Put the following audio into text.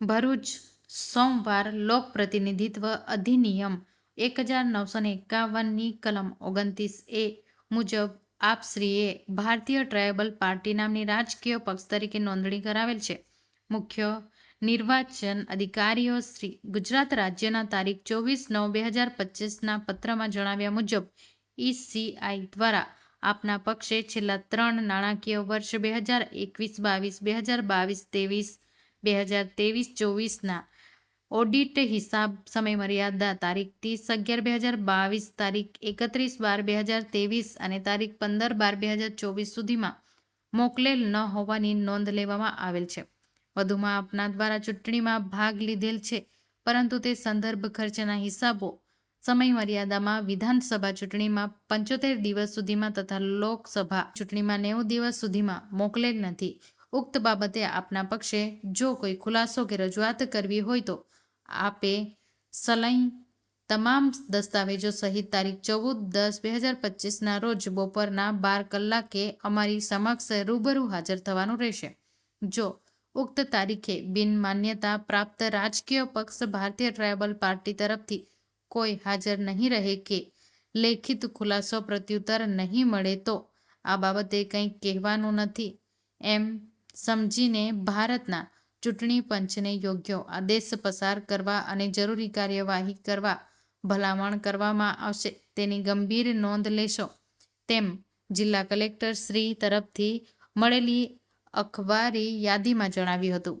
ભરૂચ સોમવાર લોક પ્રતિનિધિત્વ અધિનિયમ એક હજાર નવસો ને એકાવનની કલમ ઓગણત્રીસ એ મુજબ આપશ્રીએ ભારતીય ટ્રાયબલ પાર્ટી નામની રાજકીય પક્ષ તરીકે નોંધણી કરાવેલ છે. મુખ્ય નિર્વાચન અધિકારીઓ શ્રી ગુજરાત રાજ્યના તારીખ ચોવીસ નવ બે હજાર પચીસના પત્રમાં જણાવ્યા મુજબ ઈસીઆઈ દ્વારા આપના પક્ષે છેલ્લા ત્રણ નાણાકીય વર્ષ બે હજાર એકવીસ બાવીસ, બે હજાર બાવીસ ત્રેવીસ, બે હજાર ત્રેવીસ ચોવીસના ઓડિટ હિસાબ સમયમર્યાદા તારીખ ત્રીસ અગિયાર બે હજાર બાવીસ, તારીખ એકત્રીસ બાર બે હજાર ત્રેવીસ અને તારીખ પંદર બાર બે હજાર ચોવીસ સુધીમાં મોકલેલ ન હોવાની નોંધ લેવામાં આવેલ છે. વધુમાં આપના દ્વારા ચૂંટણીમાં ભાગ લીધેલ છે પરંતુ તે સંદર્ભ ખર્ચના હિસાબો સમયમર્યાદામાં વિધાનસભા ચૂંટણીમાં પંચોતેર દિવસ સુધીમાં તથા લોકસભા ચૂંટણીમાં નેવું દિવસ સુધીમાં મોકલેલ નથી. ઉક્ત બાબતે આપના પક્ષે જો કોઈ ખુલાસો કે રજૂઆત કરવી હોય તો આપે સલાઈ તમામ દસ્તાવેજો સહિત તારીખ ચૌદ દસ બે હજાર પચીસના રોજ બપોરના બાર કલાકે અમારી સમક્ષ રૂબરૂ હાજર થવાનું રહેશે. જો ઉક્ત તારીખે બિન માન્યતા પ્રાપ્ત રાજકીય પક્ષ ભારતીય ટ્રાયબલ પાર્ટી તરફથી કોઈ હાજર નહીં રહે કે લેખિત ખુલાસો પ્રત્યુત્તર નહીં મળે તો આ બાબતે કંઈ કહેવાનું નથી એમ સમજીને ભારતના ચૂંટણી પંચને યોગ્ય આદેશ પસાર કરવા અને જરૂરી કાર્યવાહી કરવા ભલામણ કરવામાં આવશે તેની ગંભીર નોંધ લેશો તેમ જિલ્લા કલેક્ટર શ્રી તરફથી મળેલી અખબારી યાદીમાં જણાવ્યું હતું.